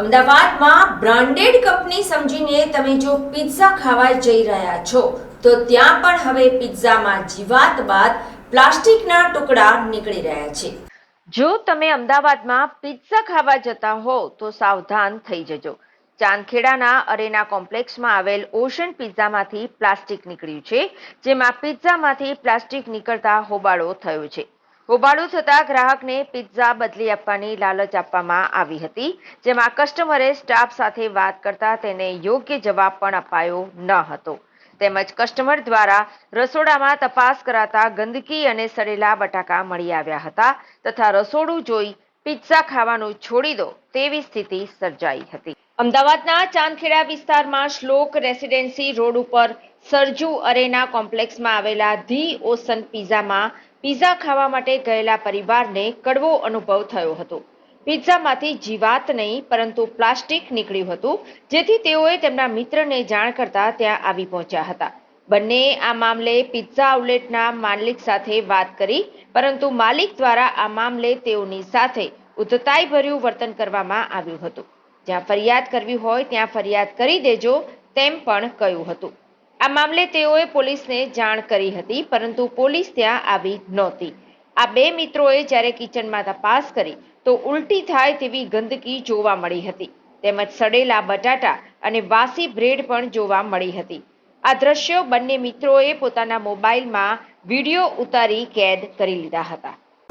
અમદાવાદમાં branded company સમજીને તમે જો પિઝા ખાવા જઈ રહ્યા છો, તો ત્યાં પણ હવે પિઝામાં જીવાત બાદ પ્લાસ્ટિકના ટુકડા નીકળી રહ્યા છે. જો તમે અમદાવાદમાં પિઝા ખાવા જતા હો, તો સાવધાન થઈ જજો. ચાંદખેડાના અરેના કોમ્પ્લેક્સમાં આવેલ ઓશન પિઝામાંથી પ્લાસ્ટિક નીકળ્યું છે, જેમાં પિઝામાંથી પ્લાસ્ટિક નીકળતા હોબાળો થયો છે. હોબાળો થતા ગ્રાહકને પિઝા બદલી આપવાની લાલચ આપવામાં આવી હતી, જેમાં કસ્ટમરે સ્ટાફ સાથે વાત કરતા તેને યોગ્ય જવાબ પણ અપાયો ન હતો. તેમજ કસ્ટમર દ્વારા રસોડામાં તપાસ કરાતા ગંદકી અને સડેલા બટાકા મળી આવ્યા હતા તથા રસોડું જોઈ પિઝા ખાવાનું છોડી દો તેવી સ્થિતિ સર્જાઈ હતી. અમદાવાદના ચાંદખેડા વિસ્તારમાં શ્લોક રેસિડેન્સી રોડ ઉપર સરજુ અરેના કોમ્પ્લેક્સમાં આવેલા ધી ઓસન પિઝામાં પિઝા ખાવા માટે ગયેલા પરિવારને કડવો અનુભવ થયો હતો. પિઝામાંથી જીવાત નહીં, પરંતુ પ્લાસ્ટિક નીકળ્યું હતું, જેથી તેઓએ તેમના મિત્રને જાણ કરતા ત્યાં આવી પહોંચ્યા હતા. બંને આ મામલે પિઝા આઉટલેટના માલિક સાથે વાત કરી, પરંતુ માલિક દ્વારા આ મામલે તેઓની સાથે ઉદ્ધતાઈભર્યું વર્તન કરવામાં આવ્યું હતું. જ્યાં ફરિયાદ કરવી હોય, ત્યાં ફરિયાદ કરી દેજો, તેમ પણ કહ્યું હતું. આ મામલે તેઓએ પોલીસને જાણ કરી હતી, પરંતુ પોલીસ ત્યાં આવી નહોતી. આ બે મિત્રોએ જ્યારે કિચનમાં તપાસ કરી, તો ઉલટી થાય તેવી ગંદકી જોવા મળી હતી. તેમજ સડેલા બટાટા અને વાસી બ્રેડ પણ જોવા મળી હતી. આ દ્રશ્યો બંને મિત્રોએ પોતાના મોબાઈલમાં વીડિયો ઉતારી કેદ કરી લીધા હતા.